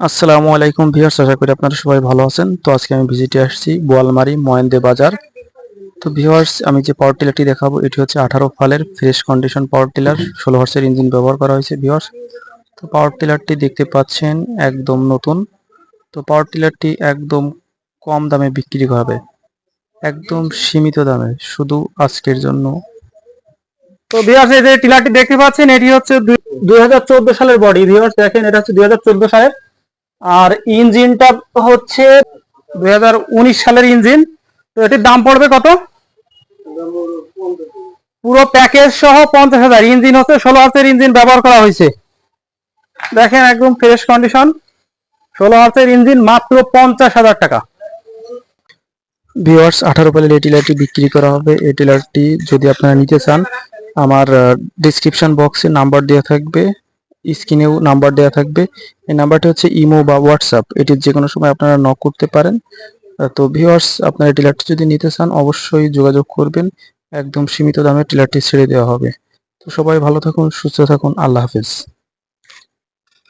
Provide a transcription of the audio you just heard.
আসসালামু আলাইকুম ভিউয়ার্স, আশা করি আপনারা সবাই ভালো আছেন। তো আজকে আমি ভিজিটে আসছি বোয়ালমারি ময়েন্দে বাজার। তো ভিউয়ার্স, আমি যে পাওয়ার টিলারটি দেখাবো, এটি হচ্ছে আঠারো ফালের ফ্রেশ কন্ডিশন পাওয়ার টিলার, ষোলো হর্সের ইঞ্জিন ব্যবহার করা হয়েছে ভিউয়ার্স। তো পাওয়ার টিলারটি দেখতে পাচ্ছেন একদম নতুন। তো পাওয়ার টিলারটি একদম কম দামে বিক্রি হবে। একদম সীমিত দামে, শুধু আজকের জন্য। তো ভিউয়ার্স, এই যে টিলারটি দেখতে পাচ্ছেন, এটি হচ্ছে দুই হাজার চোদ্দ সালের বডি ভিউয়ার্স, দেখেন, এটা হচ্ছে দুই হাজার চোদ্দ সালের আর ইঞ্জিনটা হচ্ছে দুই হাজার উনিশ সালের ইঞ্জিন। তো এটির দাম পড়বে কত? পুরো প্যাকেজ সহ পঞ্চাশ হাজার। ইঞ্জিন হচ্ছে ষোলো হাজার ইঞ্জিন ব্যবহার করা হয়েছে। দেখেন একদম ফ্রেশ কন্ডিশন। ষোলো হাজার ইঞ্জিন মাত্র পঞ্চাশ হাজার টাকা। ভিউয়ার্স, আঠারো পালের এই টিলারটি বিক্রি করা হবে। এই টিলারটি যদি আপনারা নিতে চান, আমার ডিসক্রিপশন বক্সে নাম্বার দেওয়া থাকবে। স্ক্রিনেও নাম্বার দেওয়া থাকবে। এই নাম্বারটি হচ্ছে ইমো বা হোয়াটসঅ্যাপ। এটি যে কোনো সময় আপনারা নক করতে পারেন। তো ভিউয়ার্স আপনারা টিলারটি যদি নিতে চান, অবশ্যই যোগাযোগ করবেন। একদম সীমিত দামে টিলারটি ছেড়ে দেওয়া হবে। তো সবাই ভালো থাকুন, সুস্থ থাকুন। আল্লাহ হাফেজ।